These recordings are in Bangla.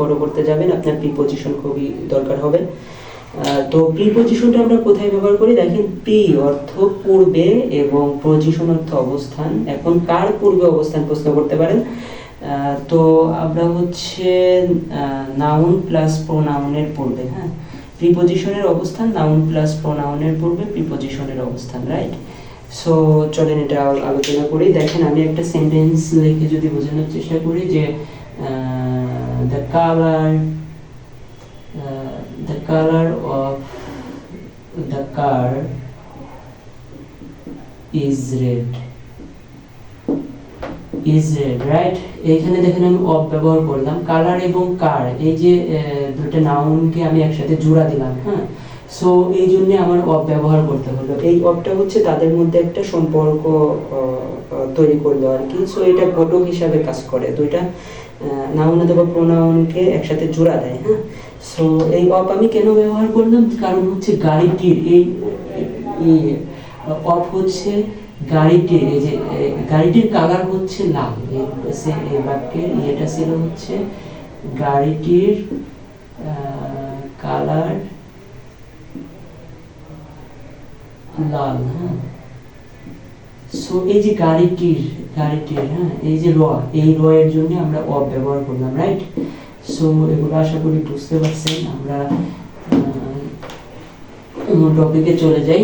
বড় করতে যাবেন। আপনার প্রিপোজিশন খুবই দরকার হবে। তো প্রিপোজিশনটা আমরা কোথায় ব্যবহার করি? দেখেন প্রি অর্থ পূর্বে এবং পজিশন অর্থ অবস্থান। এখন কার পূর্বে অবস্থান প্রশ্ন করতে পারেন? তো আমরা হচ্ছে নাউন প্লাস প্রোনাউনের পূর্বে হ্যাঁ? প্রিপোজিশনের অবস্থান নাউন প্লাস প্রোনাউনের পূর্বে প্রিপোজিশনের অবস্থান রাইট সো চলেন এটা আলোচনা করি। দেখেন, আমি একটা সেন্টেন্স লিখে যদি বোঝানোর চেষ্টা করি যে the colour the colour of the car is red is red right এইখানে দেখেন আমি অফ ব্যবহার করলাম। কালার এবং কার এই যে আহ, দুটো নাউনকে আমি একসাথে জোড়া দিলাম হ্যাঁ? সো এই জন্য আমার অফ ব্যবহার করতে হলো। এই অফটা হচ্ছে তাদের মধ্যে একটা সম্পর্ক তৈরি করল আর কি। সো এটা ঘটক হিসাবে কাজ করে। দুইটা নাউন অথবা প্রোনাউনকে একসাথে জোড়া দেয় হ্যাঁ? সো এই অফ আমি কেন ব্যবহার করলাম? কারণ হচ্ছে গাড়িটির এই অফ হচ্ছে গাড়িটির, এই যে গাড়িটির কালার হচ্ছে লাল। এই বাক্যের ইয়েটা ছিল হচ্ছে গাড়িটির কালার লাল হ্যাঁ? সো এই যে গাড়িটির গাড়িটির হ্যাঁ এই যে র এই র জন্য আমরা অফ ব্যবহার করলাম রাইট সো এগুলো আশা করি বুঝতে পারছেন। আমরা টপিকে চলে যাই।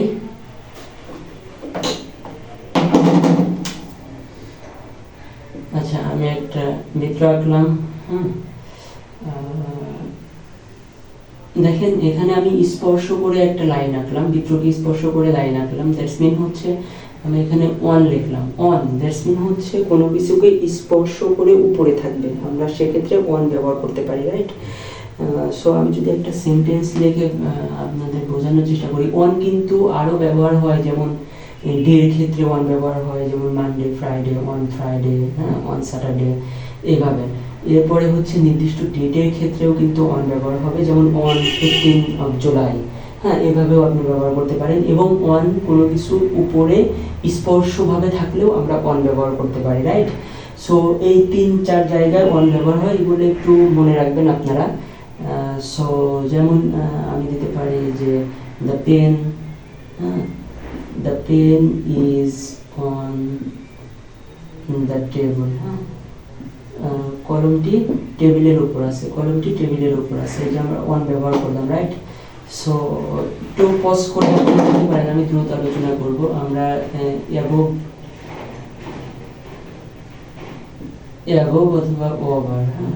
আচ্ছা আমি একটা বৃত্ত আঁকলাম আহ, দেখেন এখানে আমি স্পর্শ করে একটা লাইন আঁকলাম বৃত্তকে স্পর্শ করে লাইন আঁকলাম। দ্যাটস মিন হচ্ছে আমি এখানে অন লিখলাম অন দ্যাটস মিন হচ্ছে কোনো কিছুকে স্পর্শ করে উপরে থাকবে। আমরা সেক্ষেত্রে অন ব্যবহার করতে পারি রাইট সো আমি যদি একটা সেন্টেন্স লিখে আপনাদের বোঝানোর চেষ্টা করি অন কিন্তু আরও ব্যবহার হয়, যেমন ডের ক্ষেত্রে অন ব্যবহার হয়, যেমন মানডে ফ্রাইডে অন ফ্রাইডে হ্যাঁ অন স্যাটারডে এভাবে। এরপরে হচ্ছে নির্দিষ্ট ডেটের ক্ষেত্রেও কিন্তু অন ব্যবহার হবে, যেমন অন ফিফটিন অফ জুলাই হ্যাঁ এভাবেও আপনি ব্যবহার করতে পারেন এবং অন কোনো কিছু উপরে স্পর্শভাবে থাকলেও আমরা অন ব্যবহার করতে পারি রাইট সো এই তিন, চার জায়গায় অন ব্যবহার হয়, এগুলো একটু মনে রাখবেন আপনারা। সো যেমন আমি দিতে পারি যে দ্য পেন হ্যাঁ the pen is on the table হ্যাঁ। কলমটি টেবিলের উপর আছে, কলমটি টেবিলের উপর আছে, এই যে আমরা ওয়ান ব্যবহার করলাম রাইট সো একটু পজ করে পারেন আমি দ্রুত আলোচনা করব। আমরা অ্যাবভ অ্যাবভ অথবা ওভার হ্যাঁ।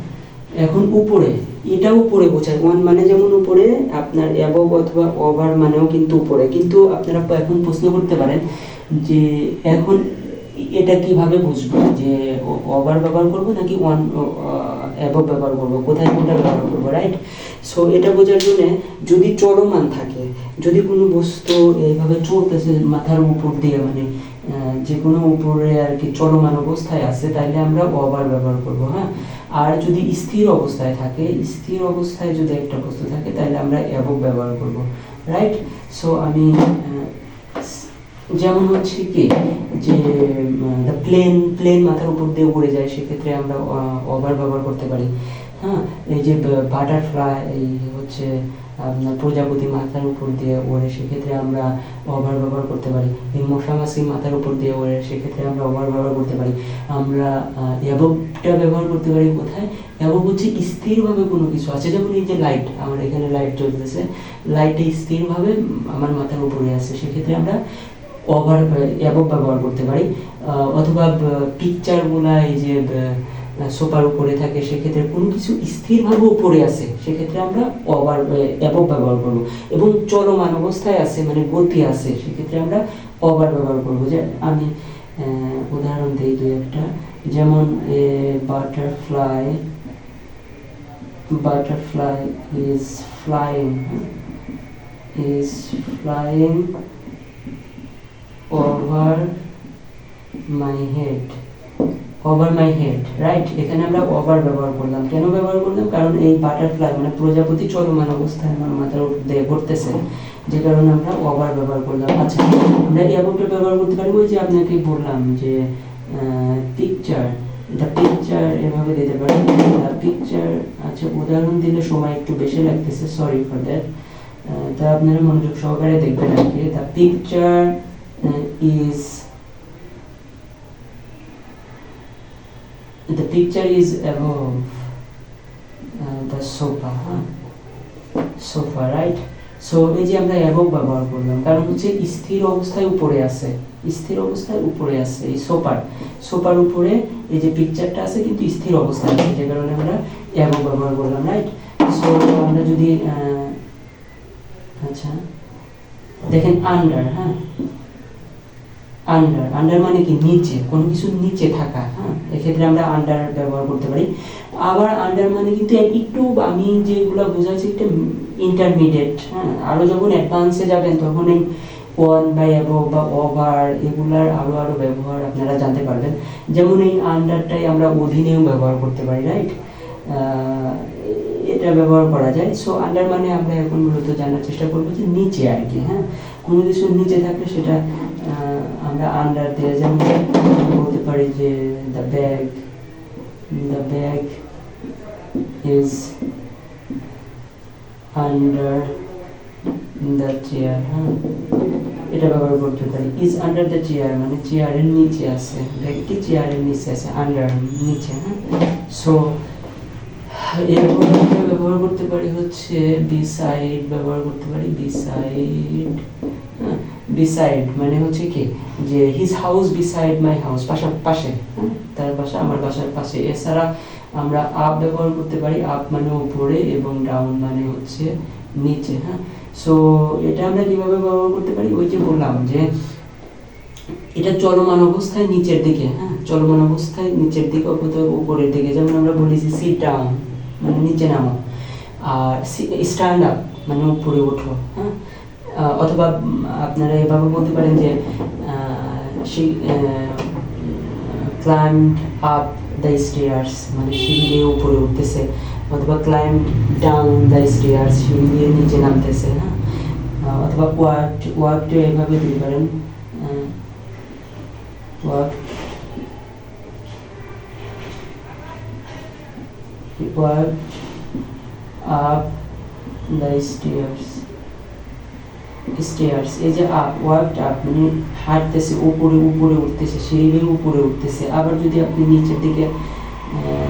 এখন উপরে, এটা উপরে বোঝায়। ওয়ান মানে যেমন উপরে, আপনার অ্যাবভ অথবা ওভার মানেও কিন্তু উপরে। কিন্তু আপনারা এখন প্রশ্ন করতে পারেন যে এখন এটা কীভাবে বুঝব? যে ওভার ব্যবহার করব নাকি ওয়ান অ্যাবভ ব্যবহার করব, কোথায় কোনটা ব্যবহার করব রাইট সো এটা বোঝার জন্য যদি চলমান থাকে, যদি কোনো বস্তু এইভাবে চলতেছে মাথার উপর দিয়ে মানে যে কোনো উপরে আর কি চলমান অবস্থায় আছে তাহলে আমরা ওভার ব্যবহার করব হ্যাঁ? আর যদি স্থির অবস্থায় থাকে, স্থির অবস্থায় যদি একটা বস্তু থাকে তাহলে আমরা অ্যাবভ ব্যবহার করব রাইট সো আমি যেমন হচ্ছে কি, যে প্লেন প্লেন মাথার উপর দিয়ে উড়ে যায়, সেক্ষেত্রে আমরা ওভার ব্যবহার করতে পারি। হ্যাঁ? এই যে বাটারফ্লাই হচ্ছে আপনার প্রজাপতি মাথার উপর দিয়ে ওড়ে, সেক্ষেত্রে আমরা ওভার ব্যবহার করতে পারি। এই মশা মাছি মাথার উপর দিয়ে ওড়ে, সেক্ষেত্রে আমরা ওভার ব্যবহার করতে পারি। আমরা অ্যাবভটা ব্যবহার করতে পারি কোথায়? অ্যাবভ হচ্ছে স্থিরভাবে কোনো কিছু আছে। যেমন এই যে লাইট আমার এখানে লাইট জ্বলতেছে। লাইটে স্থিরভাবে আমার মাথার উপরে আছে। সেক্ষেত্রে আমরা ওভার অ্যাবভ ব্যবহার করতে পারি। অথবা পিকচারগুলা এই যে সোফার উপরে থাকে, সেক্ষেত্রে কোনো কিছু স্থিরভাবে উপরে আছে, সেক্ষেত্রে আমরা ওভার অ্যাবভ ব্যবহার করব। এবং চলমান অবস্থায় আছে মানে গতি আছে, সেক্ষেত্রে আমরা ওভার ব্যবহার করব। যে আমি উদাহরণ দিই দু একটা। যেমন butterfly butterfly is flying is flying over my head over my head right এখানে আমরা ওভার ব্যবহার করলাম। কেন ব্যবহার করলাম? কারণ এই বাটারফ্লাই মানে প্রজাপতি চলমান অবস্থায় আমার মাথার দিয়ে ঘুরতেছে যে কারণে আমরা ওভার ব্যবহার করলাম। আচ্ছা আমরা অ্যাবভটা ব্যবহার করতে পারি? ওই যে আপনাকে বললাম যে পিকচার দ্য পিকচার এভাবে দিতে পারেন দ্য পিকচার আচ্ছা উদাহরণ দিলে সময় একটু বেশি লাগতেছে। সরি ফর দ্যাট তা আপনারা মনোযোগ সহকারে দেখবেন আর কি। The picture is the picture is above uh, the sofa huh? sofa right? So এই যে আমরা অ্যাবভ ব্যবহার করলাম কারণ হচ্ছে স্থির অবস্থায় উপরে আছে স্থির অবস্থায় উপরে আছে এই সোফার সোফার উপরে এই যে পিকচারটা আছে কিন্তু স্থির অবস্থায় আছে যে কারণে আমরা অ্যাবভ ব্যবহার করলাম রাইট সো আমরা যদি আচ্ছা দেখেন আন্ডার হ্যাঁ? আন্ডার আন্ডার মানে কি নিচে, কোনো কিছু নিচে থাকা হ্যাঁ? এক্ষেত্রে আমরা আন্ডার ব্যবহার করতে পারি। আবার আন্ডার মানে কিন্তু একটু আমি যেগুলো বোঝাচ্ছি একটা ইন্টারমিডিয়েট হ্যাঁ? আরও যখন অ্যাডভান্সে যাবেন, তখন এই ওয়ান বাই অ্যাবভ বা ওভার এগুলার আরও আরও ব্যবহার আপনারা জানতে পারবেন। যেমন এই আন্ডারটাই আমরা অধীনেও ব্যবহার করতে পারি রাইট এটা ব্যবহার করা যায়। সো আন্ডার মানে আমরা এখন মূলত জানার চেষ্টা করব যে নিচে আর কি হ্যাঁ? কোনো কিছুর নিচে থাকলে সেটা আমরা আন্ডার দিয়ে যেমন বলতে পারি যে the bag the bag is under the chair হ্যাঁ? এটা ব্যবহার করতে পারি। ইজ আন্ডার দ্য চেয়ার মানে চেয়ারের নিচে আছে। ব্যাগটি চেয়ারের নিচে আছে? আন্ডার নিচে হ্যাঁ? সো এরপর আমরা ব্যবহার করতে পারি হচ্ছে বিসাইড ব্যবহার করতে পারি বিসাইড বিসাইড মানে হচ্ছে কি? যে his house beside my house পাশা পাশে হ্যাঁ? তার বাসা আমার বাসার পাশে। এছাড়া আমরা আপ ব্যবহার করতে পারি আপ মানে উপরে এবং ডাউন মানে হচ্ছে নিচে হ্যাঁ। সো এটা আমরা কীভাবে ব্যবহার করতে পারি? ওই যে বললাম যে এটা চলমান অবস্থায় নিচের দিকে হ্যাঁ চলমান অবস্থায় নিচের দিকে উপরের দিকে। যেমন আমরা বলেছি সিট ডাউন মানে নিচে নামো। আর স্ট্যান্ড আপ মানে উপরে ওঠো হ্যাঁ? অথবা আপনারা এভাবে বলতে পারেন যে সে ক্লাইম্ব আপ দ্য স্টেয়ার্স মানে সিঁড়ি দিয়ে উপরে উঠতেছে, অথবা ক্লাইম্ব ডাউন দ্য স্টেয়ার্স সিঁড়ি দিয়ে নিচে নামতেছে হ্যাঁ? অথবা ওয়ার্ক ওয়ার্কটা এভাবে দিতে পারেন work work up the stairs stairs এই যে আপ ওয়ার্ক আপ মানে হাঁটতেছে, উপরে উপরে উঠতেছে সিঁড়ি উপরে উঠতেছে। আবার যদি আপনি নিচের দিকে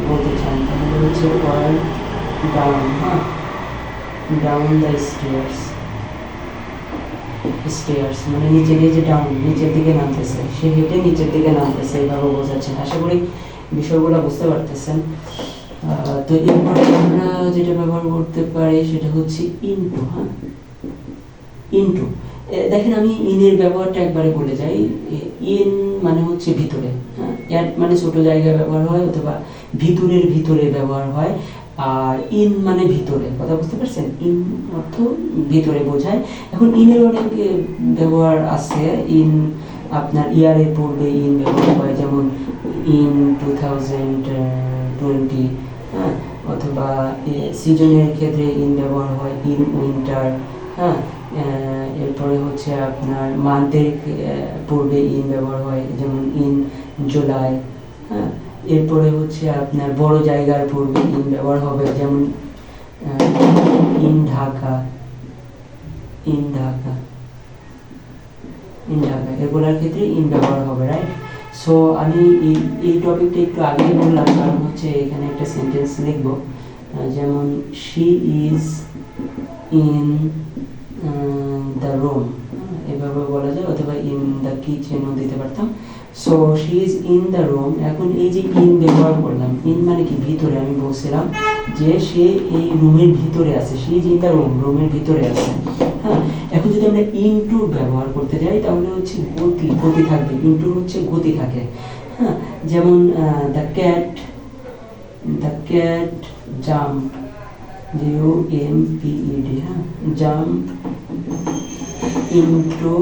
বলতে চান, তাহলে হচ্ছে ওয়ার্ক ডাউন হ্যাঁ? ডাউন দ্য স্টেয়ার্স স্টেয়ার্স মানে নিচে দিয়ে যে ডাউন নিচের দিকে নামতেছে। সে হেঁটে নিচের দিকে নামতেছে, এইভাবে বোঝাচ্ছেন। আশা করি বিষয়গুলো বুঝতে পারতেছেন। তো এরপরে আমরা যেটা ব্যবহার করতে পারি সেটা হচ্ছে ইনটু হ্যাঁ? ইনটু দেখেন আমি ইনের ব্যবহারটা একবারে বলে যাই। ইন মানে হচ্ছে ভিতরে হ্যাঁ? মানে ছোট জায়গায় ব্যবহার হয় অথবা ভিতরের ভিতরে ব্যবহার হয়। আর ইন মানে ভিতরে, কথা বুঝতে পারছেন? ইন অর্থ ভিতরে বোঝায়। এখন ইনের অনেক ব্যবহার আছে। ইন আপনার ইয়ারের পূর্বে ইন ব্যবহার হয়, যেমন ইন টু থাউজেন্ড টোয়েন্টি হ্যাঁ? অথবা সিজনের ক্ষেত্রে ইন ব্যবহার হয় ইন উইন্টার হ্যাঁ? এরপরে হচ্ছে আপনার মান্থের পূর্বে ইন ব্যবহার হয়, যেমন ইন জুলাই হ্যাঁ? এরপরে হচ্ছে আপনার বড় জায়গার পূর্বে ইন ব্যবহার হবে, যেমন in Dhaka in Dhaka in Dhaka, এগুলোর ক্ষেত্রে ইন ব্যবহার হবে রাইট সো আমি এই এই টপিকটা একটু আগেই বললাম, কারণ হচ্ছে এখানে একটা সেন্টেন্স লিখব। যেমন she is in the room এভাবে বলা যায়, অথবা ইন দ্য কিচেনও দিতে পারতাম। So she is in the room এখন এই যে ইন ব্যবহার করলাম ইন মানে কি? ভিতরে, আমি বলছিলাম যে, সে এই রুমের ভিতরে আছে she is in the room রুমের ভিতরে আছে। হ্যাঁ এখন যদি আমরা ইনটু ব্যবহার করতে যাই, তাহলে হচ্ছে গতি গতি থাকবে ইনটু হচ্ছে গতি থাকে। হ্যাঁ যেমন the cat the cat jump U M P D হ্যাঁ jump into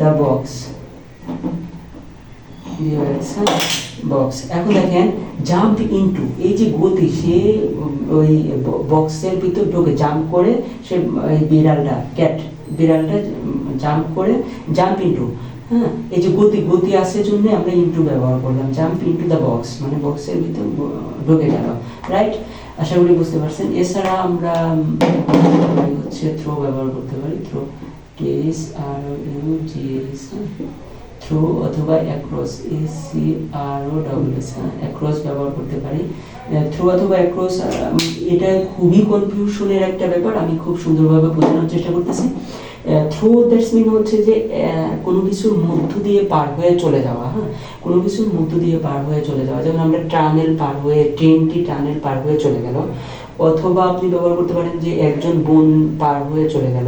the box box এখন দেখেন জাম্প ইনটু এই যে গতি, সে, ওই বক্সের ভিতর ঢোকে জাম্প করে সে বিড়ালটা ক্যাট বিড়ালটা জাম্প করে জাম্প ইনটু হ্যাঁ? এই যে গতি গতি আসে জন্য আমরা ইনটু ব্যবহার করলাম জাম্প ইনটু দ্য বক্স মানে বক্সের ভিতর ঢুকে গেল রাইট আশা করি বুঝতে পারছেন। এছাড়া আমরা হচ্ছে থ্রো ব্যবহার করতে পারি throw T S R U G S through অথবা across A C R O double S across ব্যবহার করতে পারি। থ্রু অথবা অ্যাক্রস এটা খুবই কনফিউশনের একটা ব্যাপার, আমি খুব সুন্দরভাবে বোঝানোর চেষ্টা করতেছি। থ্রু দ্যাটস মিন হচ্ছে যে কোনো কিছুর মধ্য দিয়ে পার হয়ে চলে যাওয়া হ্যাঁ কোনো কিছুর মধ্য দিয়ে পার হয়ে চলে যাওয়া। যেমন আমরা টানেল পার হয়ে ট্রেনটি টানেল পার হয়ে চলে গেল, অথবা আপনি ব্যবহার করতে পারেন যে, একজন বোন পার হয়ে চলে গেল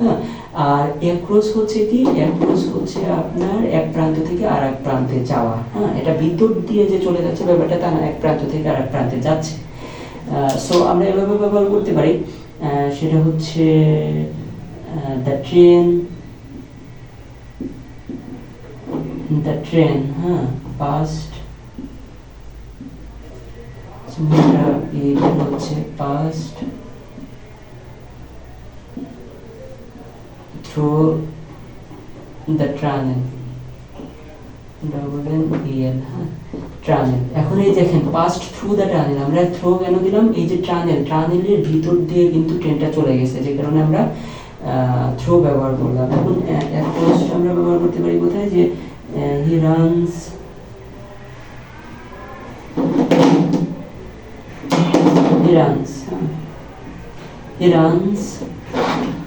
হ্যাঁ আর অ্যাক্রস হচ্ছে কি? অ্যাক্রস হচ্ছে আপনার এক প্রান্ত থেকে আর এক প্রান্তে যাওয়া। হ্যাঁ এটা বিদ্যুৎ দিয়ে যে চলে যাচ্ছে, ব্যাপারটা তা না, এক প্রান্ত থেকে আর এক প্রান্তে যাচ্ছে। সো আমরা এভাবে ব্যবহার করতে পারি। সেটা হচ্ছে দ্য ট্রেন দ্য ট্রেন হ্যাঁ পাস্ট হচ্ছে past through the tunnel double হ্যাঁ ট্রানেল এখন এই দেখেন পাস্ট থ্রু দ্য টানেল আমরা থ্রো কেন দিলাম? এই যে টানেল টানেলের ভিতর দিয়ে কিন্তু ট্রেনটা চলে গেছে, যে কারণে আমরা থ্রো ব্যবহার করলাম। এখন অ্যাপ্রোচ আমরা ব্যবহার করতে পারি কোথায়? যে he runs he runs he runs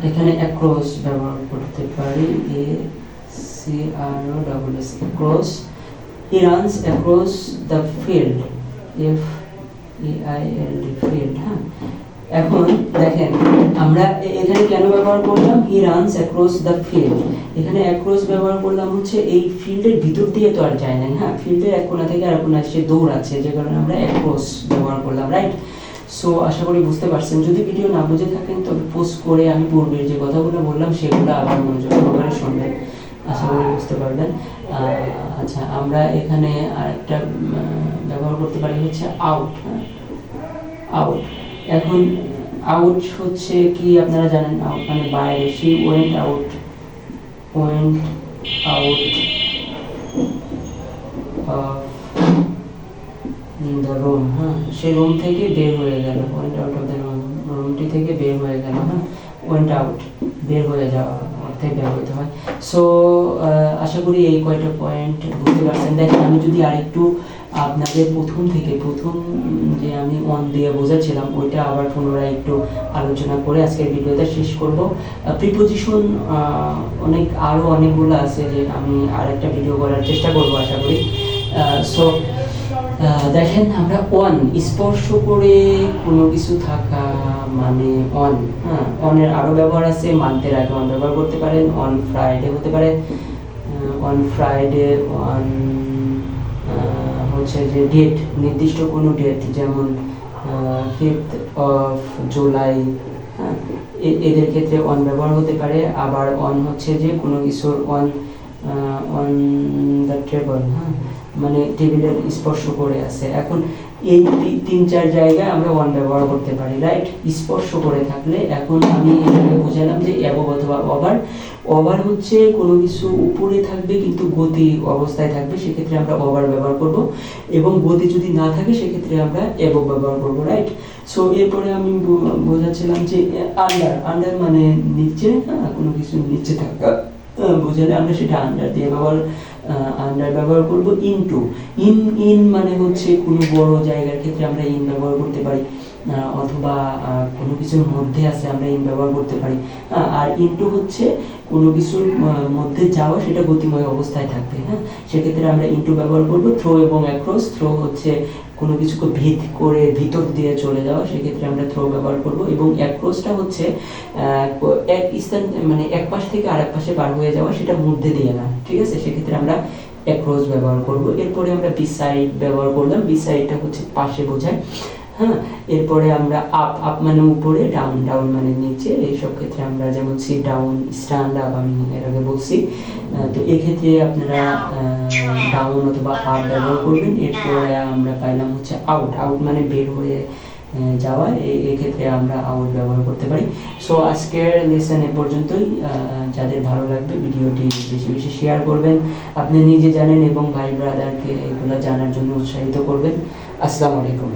এখানে অ্যাক্রস ব্যবহার করতে পারি A C R O double S across he runs across the field F I E L D field হ্যাঁ? এখন দেখেন, আমরা এখানে কেন ব্যবহার করলাম? He runs across the field এখানে অ্যাক্রস ব্যবহার করলাম হচ্ছে এই ফিল্ডের ভিতর দিয়ে তো আর যায় না হ্যাঁ? ফিল্ডের এক কোণা থেকে আর কোণা সে দৌড়াচ্ছে, যে কারণে আমরা অ্যাক্রস ব্যবহার করলাম, রাইট? সো আশা করি বুঝতে পারছেন। যদি ভিডিও না বুঝে থাকেন, তবে পোস্ট করে আমি পূর্বের যে কথাগুলো বললাম, সেগুলো আবার মনোযোগ সহকারে শুনবেন। আশা করি বুঝতে পারবেন। আচ্ছা আমরা এখানে আরেকটা ব্যবহার করতে পারি, হচ্ছে আউট আউট এখন আউট হচ্ছে কি, আপনারা জানেন আউট মানে বাইরে she went out went out the room হ্যাঁ? সে রুম থেকে বের হয়ে গেল went out of the room রুমটি থেকে বের হয়ে গেল হ্যাঁ? ওয়েন্ট আউট বের হয়ে যাওয়া অর্থে বের হতে হয়। সো আশা করি এই কয়টা পয়েন্ট বুঝতে পারছেন। দেখেন, আমি যদি আরেকটু আপনাদের প্রথম থেকে, প্রথম যে আমি অন দিয়ে বোঝাচ্ছিলাম ওইটা আবার পুনরায় একটু আলোচনা করে আজকের ভিডিওটা শেষ করব। প্রিপোজিশন অনেক আরও অনেকগুলো আছে যে আমি আরেকটা ভিডিও করার চেষ্টা করব, আশা করি। সো দেখেন, আমরা অন স্পর্শ করে কোনো কিছু থাকা মানে অন হ্যাঁ অনের আরও ব্যবহার আছে মান্থের আগে অন ব্যবহার করতে পারেন অন ফ্রাইডে হতে পারে অন ফ্রাইডে অন হচ্ছে যে ডেট নির্দিষ্ট কোনো ডেট যেমন ফিফথ অফ জুলাই এদের ক্ষেত্রে অন ব্যবহার হতে পারে, আবার অন হচ্ছে যে কোনো কিছুর অন অন দ্য টেবল হ্যাঁ মানে টেবিলের স্পর্শ করে আছে। এখন এই তিন চার জায়গায় আমরা ওয়ান ব্যবহার করতে পারি রাইট স্পর্শ করে থাকলে এখন আমি এটাকে বুঝালাম যে অ্যাবভ অথবা ওভার ওভার হচ্ছে কোনো কিছু উপরে থাকবে কিন্তু গতি অবস্থায় থাকবে সেক্ষেত্রে আমরা ওভার ব্যবহার করব। এবং গতি যদি না থাকে সেক্ষেত্রে আমরা অ্যাবভ ব্যবহার করব রাইট সো এরপরে আমি বোঝাচ্ছিলাম যে আন্ডার আন্ডার মানে নিচে হ্যাঁ, কোনো কিছু নিচে থাকা বোঝালে আমরা সেটা আন্ডার দিয়ে ব্যবহার আন্ডার ব্যবহার করব ইনটু ইন ইন মানে হচ্ছে কোনো বড় জায়গার ক্ষেত্রে আমরা ইন ব্যবহার করতে পারি অথবা কোনো কিছুর মধ্যে আছে আমরা ইন ব্যবহার করতে পারি। আর ইনটু হচ্ছে কোনো কিছুর মধ্যে যাওয়া সেটা গতিময় অবস্থায় থাকবে হ্যাঁ? সেক্ষেত্রে আমরা ইনটু ব্যবহার করব থ্রো এবং অ্যাক্রস থ্রো হচ্ছে কোনো কিছুকে ভিত করে ভিতর দিয়ে চলে যাওয়া, সেক্ষেত্রে আমরা থ্রো ব্যবহার করব এবং অ্যাক্রোসটা হচ্ছে এক স্থান মানে এক পাশ থেকে আরেক পাশে বার হয়ে যাওয়া, সেটা মধ্যে দিয়ে না, ঠিক আছে? সেক্ষেত্রে আমরা অ্যাক্রোস ব্যবহার করব। এরপরে আমরা বিসাইড ব্যবহার করলাম। বিসাইডটা হচ্ছে পাশে বোঝায়। হ্যাঁ এরপরে আমরা আপ আপ মানে উপরে ডাউন ডাউন মানে নিচে, এইসব ক্ষেত্রে আমরা যেমন সি ডাউন স্ট্যান্ড আপ আমি এর আগে বলছি। তো এক্ষেত্রে আপনারা ডাউন অথবা আপ ব্যবহার করবেন। এরপরে আমরা পাইলাম হচ্ছে আউট আউট মানে বের হয়ে যাওয়া। এক্ষেত্রে আমরা আউট ব্যবহার করতে পারি। সো আজকের লেসন এ পর্যন্তই। যাদের ভালো লাগবে, ভিডিওটি বেশি বেশি শেয়ার করবেন। আপনি নিজে জানেন এবং ভাই ব্রাদারকে এগুলো জানার জন্য উৎসাহিত করবেন। আসসালামু আলাইকুম।